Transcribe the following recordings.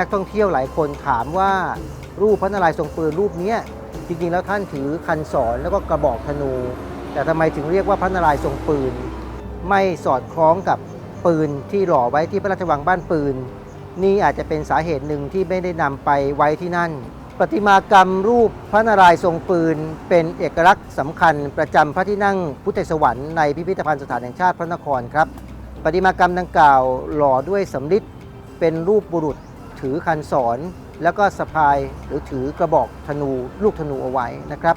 นักท่องเที่ยวหลายคนถามว่ารูปพระนารายณ์ทรงปืนรูปนี้จริงๆแล้วท่านถือคันศรแล้วก็กระบอกธนู แต่ทำไมถึงเรียกว่าพระนารายณ์ทรงปืน ไม่สอดคล้องกับปืนที่หล่อไว้ที่พระราชวังบ้านปืน นี่อาจจะเป็นสาเหตุหนึ่งที่ไม่ได้นำไปไว้ที่นั่นประติมากรรมรูปพระนารายณ์ทรงปืน เป็นเอกลักษณ์สำคัญประจำพระที่นั่งพุทธสวรรค์ในพิพิธภัณฑ์สถานแห่งชาติพระนครครับประติมากรรมดังกล่าวหล่อด้วยสำริดเป็นรูปบุรุษ ถือคันศรแล้วก็สะพายหรือถือกระบอกธนูลูกธนูเอาไว้นะครับ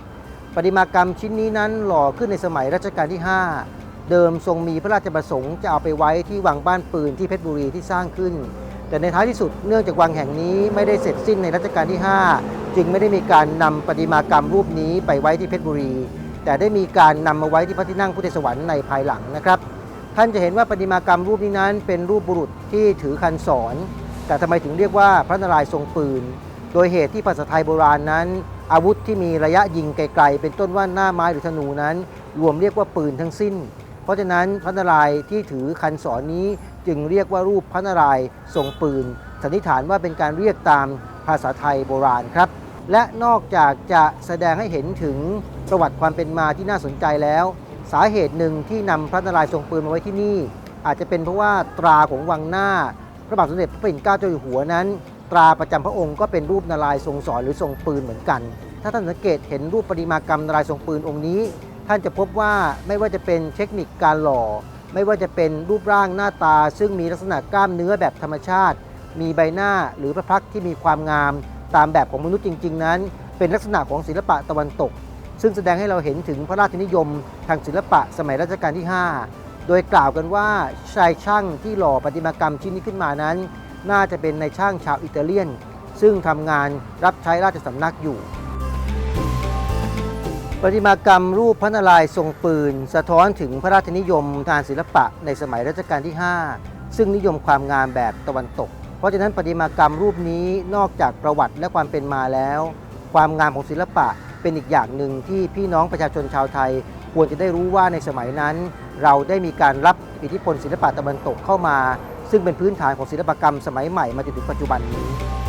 ประติมากรรมชิ้นนี้นั้นหล่อขึ้นในสมัยรัชกาลที่ 5 เดิมทรงมีพระราชประสงค์จะเอาไปไว้ที่วังบ้านปืนที่เพชรบุรีที่สร้างขึ้น แต่ในท้ายที่สุดเนื่องจากวังแห่งนี้ไม่ได้เสร็จสิ้นในรัชกาลที่ 5 จึงไม่ได้มีการนำประติมากรรมรูปนี้ไปไว้ที่เพชรบุรี แต่ได้มีการนำมาไว้ที่พระที่นั่งพุทธสวรรค์ในภายหลังนะครับ ท่านจะเห็นว่าประติมากรรมรูปนี้นั้นเป็นรูปบุรุษที่ถือคันศร แต่ทำไมถึงเรียกว่าพระนารายณ์ทรงปืน โดยเหตุที่ภาษาไทยโบราณนั้น อาวุธที่มีระยะยิงไกลๆ เป็นต้นว่าหน้าไม้หรือธนูนั้น รวมเรียกว่าปืนทั้งสิ้น เพราะฉะนั้นพระนารายณ์ที่ถือคันศรนี้จึงเรียกว่ารูปพระนารายณ์ทรงปืนสันนิษฐานว่าเป็นการเรียกตามภาษาไทยโบราณครับ และนอกจากจะแสดงให้เห็นถึงประวัติความเป็นมาที่น่าสนใจแล้ว สาเหตุหนึ่งที่นำพระนารายณ์ทรงปืนมาไว้ที่นี่ อาจจะเป็นเพราะว่าตราของวังหน้า ระบาทสมเด็จพระปิ่นเกล้าเจ้าอยู่หัวนั้น ตราประจำพระองค์ก็เป็นรูปนารายทรงสอนหรือทรงปืนเหมือนกัน ถ้าท่านสังเกตเห็นรูปประติมากรรมนารายทรงปืนองค์นี้ ท่านจะพบว่าไม่ว่าจะเป็นเทคนิคการหล่อ ไม่ว่าจะเป็นรูปร่างหน้าตา ซึ่งมีลักษณะกล้ามเนื้อแบบธรรมชาติ มีใบหน้าหรือพระพักที่มีความงาม ตามแบบของมนุษย์จริง ๆ นั้น เป็นลักษณะของศิลปะตะวันตก ซึ่งแสดงให้เราเห็นถึงพระราชนิยม ทางศิลปะสมัยรัชกาลที่ 5 โดยกล่าวกันว่าชายช่างที่หล่อประติมากรรมชิ้นนี้ขึ้นมานั้น น่าจะเป็นในายช่างชาวอิตาเลียน ซึ่งทำงานรับใช้ราชสำนักอยู่ ประติมากรรมรูปพระนารายณ์ทรงปืน สะท้อนถึงพระราชนิยมทางศิลปะในสมัยรัชกาลที่ 5 ซึ่งนิยมความงามแบบตะวันตก เพราะฉะนั้นประติมากรรมรูปนี้นอกจากประวัติและความเป็นมาแล้ว ความงามของศิลปะเป็นอีกอย่างหนึ่งที่พี่น้องประชาชนชาวไทย ควรจะได้รู้ว่าในสมัยนั้น เราได้มีการรับอิทธิพลศิลปะตะวันตกเข้ามา ซึ่งเป็นพื้นฐานของศิลปกรรมสมัยใหม่มาจนถึงปัจจุบันนี้